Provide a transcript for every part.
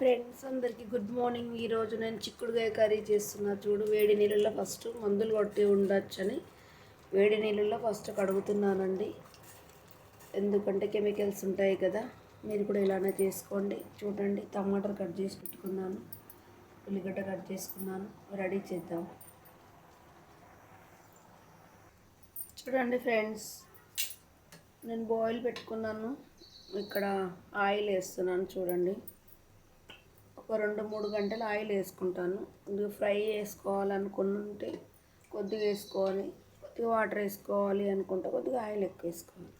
Friends అందరికీ good morning. ఈరోజు నేను చిక్కుడుగాయ కర్రీ చేస్తున్నా. చూడు వేడి నీళ్ళల్లో ఫస్ట్ మందులు కొట్టి ఉండొచ్చని వేడి నీళ్ళల్లో ఫస్ట్ కడుగుతున్నానండి. ఎందుకంటే కెమికల్స్ ఉంటాయి కదా మీరు కూడా ఇలానే చేసుకోండి. చూడండి టమాటర్ కట్ చేసి పెట్టుకున్నాను ఉల్లిగడ్డ కట్ చేసుకున్నాను రెడీ చేద్దాం. చూడండి ఫ్రెండ్స్ నేను బాయిల్ పెట్టుకున్నాను. ఇక్కడ ఆయిల్ వేస్తున్నాను చూడండి. ఒక రెండు మూడు గంటలు ఆయిల్ వేసుకుంటాను. కొద్దిగా ఫ్రై వేసుకోవాలనుకుంటే కొద్దిగా వేసుకోవాలి. కొద్దిగా వాటర్ వేసుకోవాలి అనుకుంటే కొద్దిగా ఆయిల్ ఎక్కువ వేసుకోవాలి.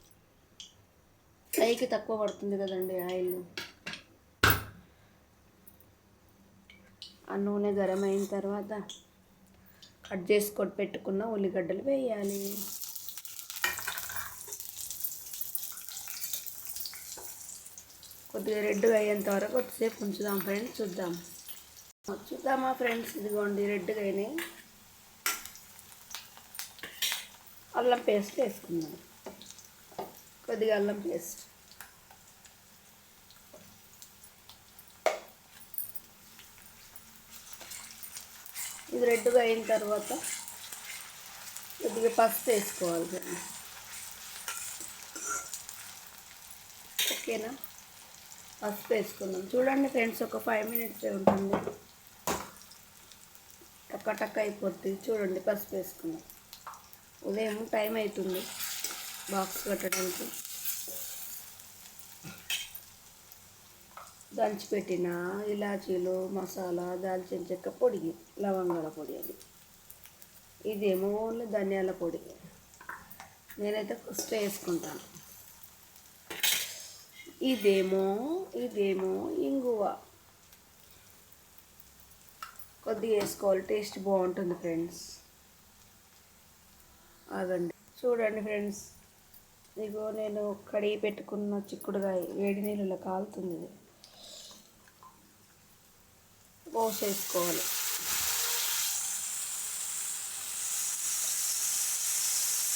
ఫ్రైకి తక్కువ పడుతుంది కదండి ఆయిల్. ఆ నూనె గరం అయిన తర్వాత కట్ చేసుకొని పెట్టుకున్న ఉల్లిగడ్డలు వేయాలి. కొద్దిగా రెడ్ అయ్యేంత వరకు కొద్దిసేపు ఉంచుదాం ఫ్రెండ్స్ చూద్దాం. చూద్దామా ఫ్రెండ్స్? ఇదిగోండి రెడ్గా అయినాయి. అల్లం పేస్ట్ వేసుకుందాం. కొద్దిగా అల్లం పేస్ట్. ఇది రెడ్గా అయిన తర్వాత కొద్దిగా పసుపు వేసుకోవాలి ఓకేనా? పసుపు వేసుకుందాం. చూడండి ఫ్రెండ్స్ ఒక ఫైవ్ మినిట్స్ ఉంటుంది. టక్క టక్క అయిపోతుంది చూడండి పసుపు వేసుకుందాం. ఉదయం టైం అవుతుంది బాక్స్ కట్టడానికి దంచిపెట్టిన ఇలాచీలు మసాలా దాల్చిన చెక్క పొడి లవంగాల పొడి అది. ఇదేమో ఓన్లీ ధనియాల పొడి. నేనైతే ఫస్ట్ వేసుకుంటాను. ఇదేమో ఇదేమో ఇంగువ. కొద్దిగా వేసుకోవాలి టేస్ట్ బాగుంటుంది ఫ్రెండ్స్. అదండి. చూడండి ఫ్రెండ్స్ ఇగో నేను కడిగి పెట్టుకున్న చిక్కుడుగాయ వేడి నీళ్ళలో కాలుతుంది ఇది. పోసేసుకోవాలి.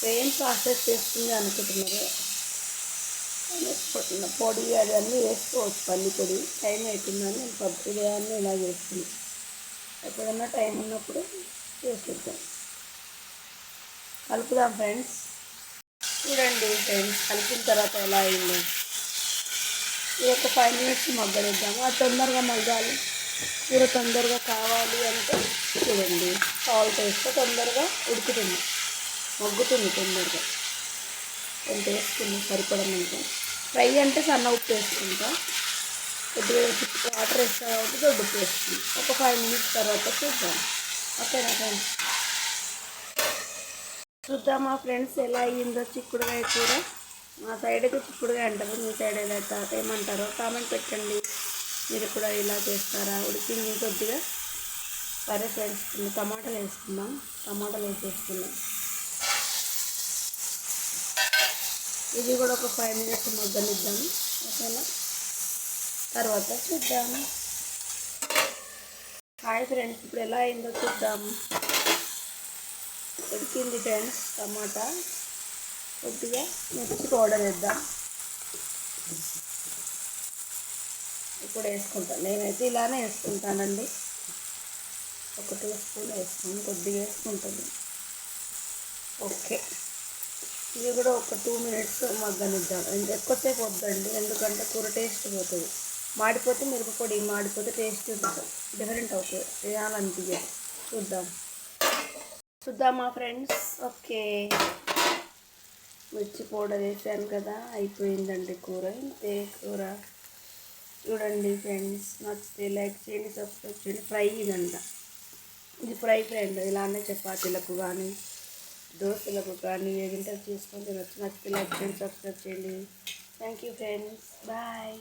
సేమ్ ప్రాసెస్ చేస్తుంది అనుకుంటున్నారు? పొడి అవన్నీ వేసుకోవచ్చు పల్లిపొడి. టైం అవుతుందని నేను పప్పు ఉదయాన్నే ఇలా చేస్తుంది ఎప్పుడన్నా టైం ఉన్నప్పుడు వేసుకుంటాం కలుపుదాం ఫ్రెండ్స్. చూడండి ఫ్రెండ్స్ కలిపిన తర్వాత ఎలా అయిందో. ఇది ఒక ఫైవ్ మినిట్స్ మగ్గనిద్దాము. అది తొందరగా మగ్గాలి. కూర తొందరగా కావాలి అంటే చూడండి. సాల్ట్ వేస్తే తొందరగా ఉడుకుతుంది. మగ్గుతుంది తొందరగా. కొంత వేసుకున్నాం సరిపడమంటే ఫ్రై అంటే సన్న ఉప్పు వేసుకుంటా. కొద్దిగా వాటర్ వేస్తా కాబట్టి దొడ్డు ఉప్పు వేసుకుంటాం. ఒక ఫైవ్ మినిట్స్ తర్వాత చూద్దాం. ఓకేనా ఫ్రెండ్స్? చూద్దామా ఫ్రెండ్స్ ఎలా అయ్యిందో చిక్కుడుకాయ కూర. మా సైడ్ అయితే చిక్కుడుకాయ అంటారు మీ సైడ్ ఎలా ఏమంటారో కామెంట్ పెట్టండి. మీరు కూడా ఇలా చేస్తారా? ఉడికింది కొద్దిగా. సరే ఫ్రెండ్స్ టమాటాలు వేసుకుందాం. టమాటాలు వేసేసుకుందాం. ఇది కూడా ఒక ఫైవ్ మినిట్స్ మగ్గనిద్దాము ఓకేనా? తర్వాత చూద్దాము హాయ్ ఫ్రెండ్స్ ఇప్పుడు ఎలా అయిందో చూద్దాము ఉడికింది ఫ్రెండ్స్ టమాటా. కొద్దిగా మిర్చి పౌడర్ వేద్దాం. ఇప్పుడు వేసుకుంటాను నేనైతే ఇలానే వేసుకుంటానండి. ఒక టూ స్పూన్ వేసుకుని కొద్దిగా వేసుకుంటాను. ఓకే. ఇది కూడా ఒక టూ మినిట్స్ మగ్గనిద్దాం. ఎక్కువసేపు వద్దండి ఎందుకంటే కూర టేస్ట్ పోతుంది. మాడిపోతే మిరపపొడి మాడిపోతే టేస్ట్ డిఫరెంట్ అవుతుంది. వేయాలనిపించదు చూద్దాం. చూద్దామా ఫ్రెండ్స్ ఓకే మిర్చి పౌడర్ వేసాను కదా అయిపోయిందండి కూర. ఇంతే కూర. చూడండి ఫ్రెండ్స్ నచ్చితే లైక్ చేయండి సబ్స్క్రైబ్ చేయండి. ఫ్రై ఇదంట. ఇది ఫ్రై ఫ్రెండ్ ఇలానే చపాతీలకు కానీ దోస్తులకు కానీ ఏ చేసుకొని తినొచ్చు. నచ్చితే లైక్ చేయండి సబ్స్క్రైబ్ చేయండి. Thank you friends bye